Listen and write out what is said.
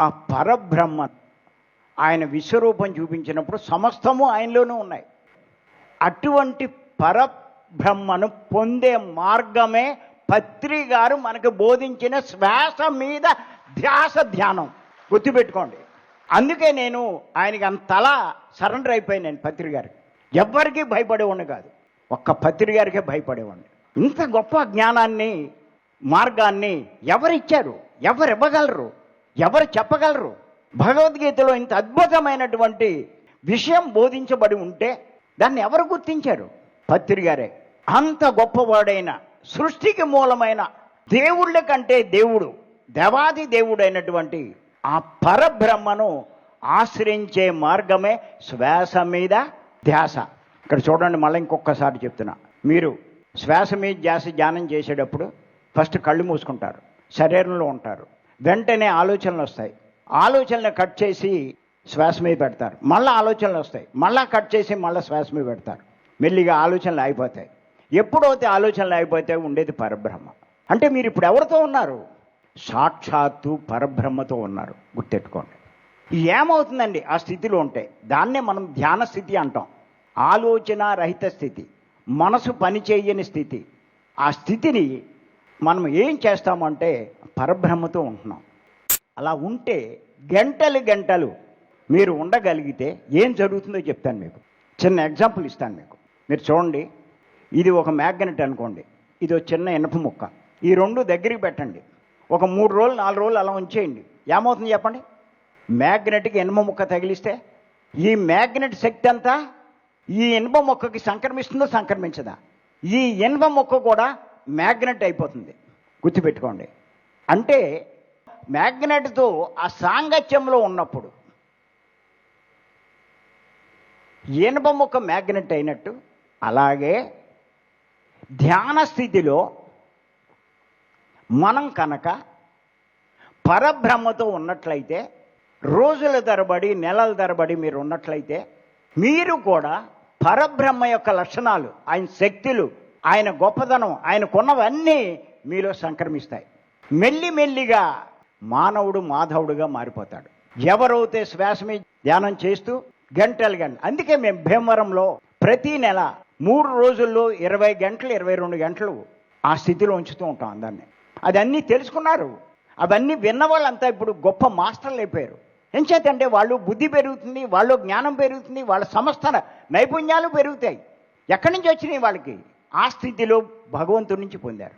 ఆ పరబ్రహ్మ ఆయన విశ్వరూపం చూపించినప్పుడు సమస్తము ఆయనలోనూ ఉన్నాయి. అటువంటి పరబ్రహ్మను పొందే మార్గమే పత్రి గారు మనకు బోధించిన శ్వాస మీద ధ్యాస ధ్యానం. గుర్తుపెట్టుకోండి. అందుకే నేను ఆయనకి అంతలా సరెండర్ అయిపోయినాను పత్రి గారికి. ఎవ్వరికీ భయపడేవాడిని కాదు. ఒక్క పత్రి గారికే భయపడేవాడిని. ఇంత గొప్ప జ్ఞానాన్ని మార్గాన్ని ఎవరిచ్చారు? ఎవరు ఇవ్వగలరు? ఎవరు చెప్పగలరు? భగవద్గీతలో ఇంత అద్భుతమైనటువంటి విషయం బోధించబడి ఉంటే దాన్ని ఎవరు గుర్తించారు? పత్రి గారే. అంత గొప్పవాడైన సృష్టికి మూలమైన దేవుళ్ళ కంటే దేవుడు దేవాది దేవుడైనటువంటి ఆ పరబ్రహ్మను ఆశ్రయించే మార్గమే శ్వాస మీద ధ్యాస. ఇక్కడ చూడండి మళ్ళీ ఇంకొకసారి చెప్తున్నా. మీరు శ్వాస మీద ధ్యాస ధ్యానం చేసేటప్పుడు ఫస్ట్ కళ్ళు మూసుకుంటారు. శరీరంలో ఉంటారు. వెంటనే ఆలోచనలు వస్తాయి. ఆలోచనలు కట్ చేసి శ్వాస మీద పెడతారు. మళ్ళీ ఆలోచనలు వస్తాయి. మళ్ళీ కట్ చేసి మళ్ళీ శ్వాస మీద పెడతారు. మెల్లిగా ఆలోచనలు అయిపోతాయి ఎప్పుడైతే ఆలోచనలు అయిపోతే ఉండేది పరబ్రహ్మ. అంటే మీరు ఇప్పుడు ఎవరితో ఉన్నారు? సాక్షాత్తు పరబ్రహ్మతో ఉన్నారు. గుర్తెట్టుకోండి ఏమవుతుందండి? ఆ స్థితిలో ఉంటే దాన్నే మనం ధ్యాన స్థితి అంటాం. ఆలోచన రహిత స్థితి. మనసు పని చేయని స్థితి. ఆ స్థితిని మనం ఏం చేస్తామంటే పరబ్రహ్మతో ఉంటున్నాం. అలా ఉంటే గంటలు గంటలు మీరు ఉండగలిగితే ఏం జరుగుతుందో చెప్తాను మీకు. చిన్న ఎగ్జాంపుల్ ఇస్తాను మీకు. మీరు చూడండి. ఇది ఒక మ్యాగ్నెట్ అనుకోండి. ఇది ఒక చిన్న ఇనప ముక్క. ఈ రెండు దగ్గరికి పెట్టండి. ఒక మూడు రోజులు నాలుగు రోజులు అలా ఉంచేయండి. ఏమవుతుంది చెప్పండి? మ్యాగ్నెట్కి ఇనుప ముక్క తగిలిస్తే ఈ మ్యాగ్నెట్ శక్తి అంతా ఈ ఇనుప మొక్కకి సంక్రమిస్తుందో సంక్రమించదా? ఈ ఇనుప మొక్క కూడా మ్యాగ్నెట్ అయిపోతుంది. గుర్తుపెట్టుకోండి. అంటే మ్యాగ్నెట్తో ఆ సాంగత్యంలో ఉన్నప్పుడు ఇనుప ముక్క మ్యాగ్నెట్ అయినట్టు అలాగే ధ్యాన స్థితిలో మనం కనుక పరబ్రహ్మతో ఉన్నట్లయితే రోజుల తరబడి నెలల తరబడి మీరు ఉన్నట్లయితే మీరు కూడా పరబ్రహ్మ యొక్క లక్షణాలు ఆయన శక్తులు ఆయన గొప్పదనం ఆయనకున్నవన్నీ మీలో సంక్రమిస్తాయి. మెల్లి మెల్లిగా మానవుడు మాధవుడుగా మారిపోతాడు. ఎవరైతే శ్వాస మీద ధ్యానం చేస్తూ గంటలు గంటలు అందుకే మేము భీమవరంలో ప్రతి నెల మూడు రోజుల్లో ఇరవై గంటలు ఇరవై రెండు గంటలు ఆ స్థితిలో ఉంచుతూ ఉంటాం అందరినీ. అది అన్నీ తెలుసుకున్నారు. అవన్నీ విన్న వాళ్ళంతా ఇప్పుడు గొప్ప మాస్టర్లు అయిపోయారు. ఎంచేతంటే వాళ్ళు బుద్ధి పెరుగుతుంది వాళ్ళు జ్ఞానం పెరుగుతుంది వాళ్ళ సమస్త నైపుణ్యాలు పెరుగుతాయి. ఎక్కడి నుంచి వచ్చినాయి వాళ్ళకి? ఆ స్థితిలో భగవంతుడి నుంచి పొందారు.